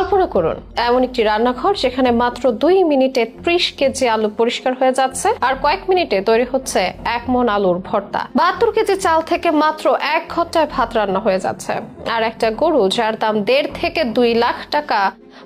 কল্পনা করুন, এমন একটি রান্নাঘর যেখানে মাত্র দুই মিনিটে ত্রিশ কেজি আলু পরিষ্কার হয়ে যাচ্ছে আর কয়েক মিনিটে তৈরি হচ্ছে এক মন আলুর ভর্তা। বাহাত্তর কেজি চাল থেকে মাত্র এক ঘন্টায় ভাত রান্না হয়ে যাচ্ছে আর একটা গরু যার দাম দেড় থেকে দুই লাখ টাকা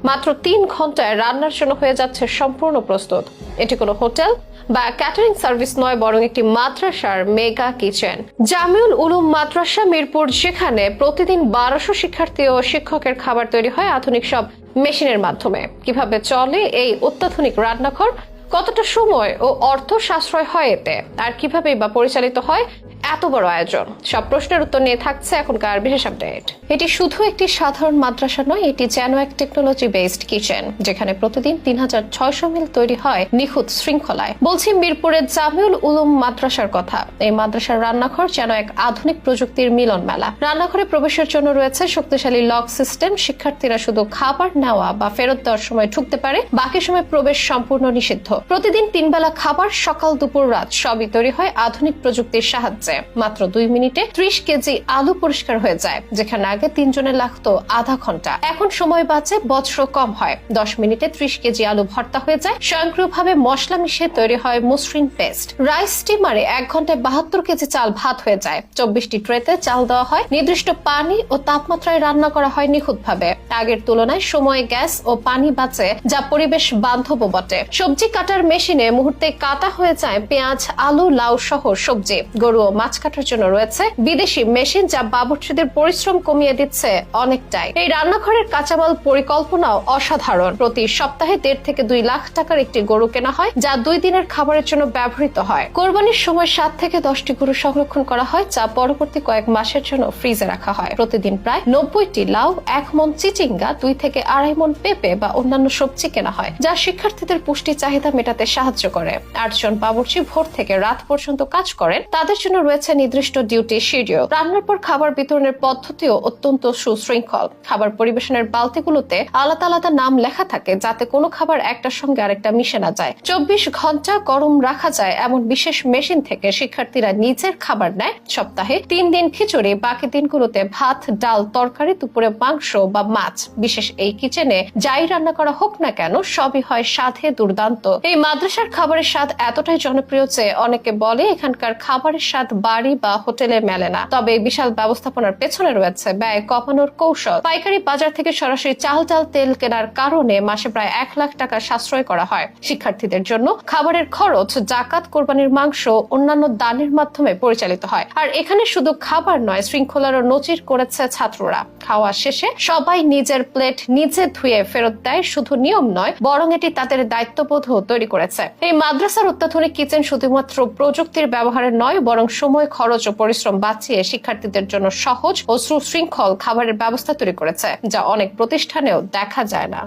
মাত্র তিন ঘন্টায় রান্নার জন্য হয়ে যাচ্ছে সম্পূর্ণ প্রস্তুত। এটি কোনো হোটেল বা ক্যাটারিং সার্ভিস নয়, বরং একটি মাদ্রাসার মেগা কিচেন জামিউল উলুম মাদ্রাসা, মিরপুর, যেখানে প্রতিদিন বারোশো শিক্ষার্থী ও শিক্ষকের খাবার তৈরি হয় আধুনিক সব মেশিনের মাধ্যমে। কীভাবে চলে এই অত্যাধুনিক রান্নাঘর? কতটা সময় ও অর্থ সাশ্রয় হয় এতে? আর কীভাবে বা পরিচালিত হয় এত বড় আয়োজন। সব প্রশ্নের উত্তর নিয়ে থাকছে এখনকার বিশেষ আপডেট। এটি শুধু একটি সাধারণ মাদ্রাসা নয়, এটি যেন এক টেকনোলজি বেসড কিচেন যেখানে প্রতিদিন তিন হাজার ছয়শো মিল তৈরি হয় নিখুঁত শৃঙ্খলায়। বলছি মিরপুরের জামিউল উলুম মাদ্রাসার কথা। এই মাদ্রাসার রান্নাঘর যেন এক আধুনিক প্রযুক্তির মিলন মেলা রান্নাঘরে প্রবেশের জন্য রয়েছে শক্তিশালী লক সিস্টেম শিক্ষার্থীরা শুধু খাবার নেওয়া বা ফেরত দেওয়ার সময় ঢুকতে পারে, বাকি সময় প্রবেশ সম্পূর্ণ নিষিদ্ধ। প্রতিদিন তিন বেলা খাবার সকাল দুপুর রাত সবই তৈরি হয় আধুনিক প্রযুক্তির সাহায্যে। মাত্র দুই মিনিটে ত্রিশ কেজি আলু পরিষ্কার হয়ে যায়, যেখানে আগে তিনজনে লাগতো আধা ঘণ্টা। এখন সময় বাঁচে বজ্র কম হয়। দশ মিনিটে ত্রিশ কেজি আলু ভর্তা হয়ে যায়। স্বয়ংক্রিয়ভাবে মশলা মিশিয়ে তৈরি হয় মসৃণ পেস্ট। রাইস স্টিমারে এক ঘন্টায় বাহাত্তর কেজি চাল ভাত হয়ে যায়। চব্বিশটি ট্রেতে চাল দেওয়া হয়। নির্দিষ্ট পানি ও তাপমাত্রায় রান্না করা হয় নিখুঁতভাবে। আগের তুলনায় সময় গ্যাস ও পানি বাঁচে, যা পরিবেশ বান্ধব বটে। সবজি কাটার মেশিনে মুহূর্তে কাটা হয়ে যায় পেঁয়াজ, আলু, লাউ সহ সবজি। গরু ও মাছ কাটার জন্য রয়েছে বিদেশি মেশিন যা বাবুর্চিদের পরিশ্রম কমিয়ে দিচ্ছে অনেকটাই। এই রান্নাঘরের কাঁচামাল পরিকল্পনাও অসাধারণ। প্রতি সপ্তাহে দেড় থেকে দুই লাখ টাকার একটি গরু কেনা হয়, যা দুই দিনের খাবারের জন্য ব্যবহৃত হয়। কোরবানির সময় সাত থেকে দশটি গরু সংরক্ষণ করা হয়, যা পরবর্তী কয়েক মাসের জন্য ফ্রিজে রাখা হয়। প্রতিদিন প্রায় নব্বইটি লাউ, এক মন চিচিঙ্গা, দুই থেকে আড়াই মন পেঁপে বা অন্যান্য সবজি কেনা হয়, যা শিক্ষার্থীদের পুষ্টি চাহিদা মেটাতে সাহায্য করে। আটজন বাবুর্চি ভোর থেকে রাত পর্যন্ত কাজ করেন, তাদের জন্য রয়েছে নির্দিষ্ট ডিউটি শিডিউল রান্নার পর খাবার বিতরণের পদ্ধতিও অত্যন্ত সুশৃঙ্খল। খাবার পরিবেশনের বালতিগুলোতে আলাদা আলাদা নাম লেখা থাকে যাতে কোনো খাবার একটার সঙ্গে আরেকটা মিশে না যায়। চব্বিশ ঘণ্টা গরম রাখা যায় এমন বিশেষ মেশিন থেকে শিক্ষার্থীরা নিজের খাবার নেয়। সপ্তাহে তিন দিন খিচুড়ি, বাকি দিনগুলোতে ভাত, ডাল, তরকারি, দুপুরে মাংস বা মাছ। বিশেষ এই কিচেনে যাই রান্না করা হোক না কেন, সবই হয় স্বাদে দুর্দান্ত। এই মাদ্রাসার খাবারের স্বাদ এতটাই জনপ্রিয় যে অনেকে বলে এখানকার খাবারের স্বাদ বাড়ি বা হোটেলে মেলে না। তবে বিশাল ব্যবস্থাপনার পেছনে রয়েছে ব্যয় কমানোর কৌশল। পাইকারি বাজার থেকে সরাসরি চাল চাল তেল কেনার কারণে মাসে প্রায় এক লাখ টাকা সাশ্রয় করা হয়। শিক্ষার্থীদের জন্য খাবারের খরচ, জাকাত, কোরবানির মাংস, অন্যান্য দানের মাধ্যমে পরিচালিত হয়। আর এখানে শুধু খাবার নয়, শৃঙ্খলারও নজির করেছে ছাত্ররা। খাওয়া শেষে সবাই নিজের প্লেট নিজে ধুয়ে ফেরত দেয়, শুধু নিয়ম নয়, বরং এটি তাদের দায়িত্ববোধও তৈরি করেছে। এই মাদ্রাসার অত্যাধুনিক কিচেন শুধুমাত্র প্রযুক্তির ব্যবহারের নয়, বরং সময়, খরচ ও পরিশ্রম বাঁচিয়ে শিক্ষার্থীদের জন্য সহজ ও সুশৃঙ্খল খাবারের ব্যবস্থা তৈরি করেছে, যা অনেক প্রতিষ্ঠানেও দেখা যায় না।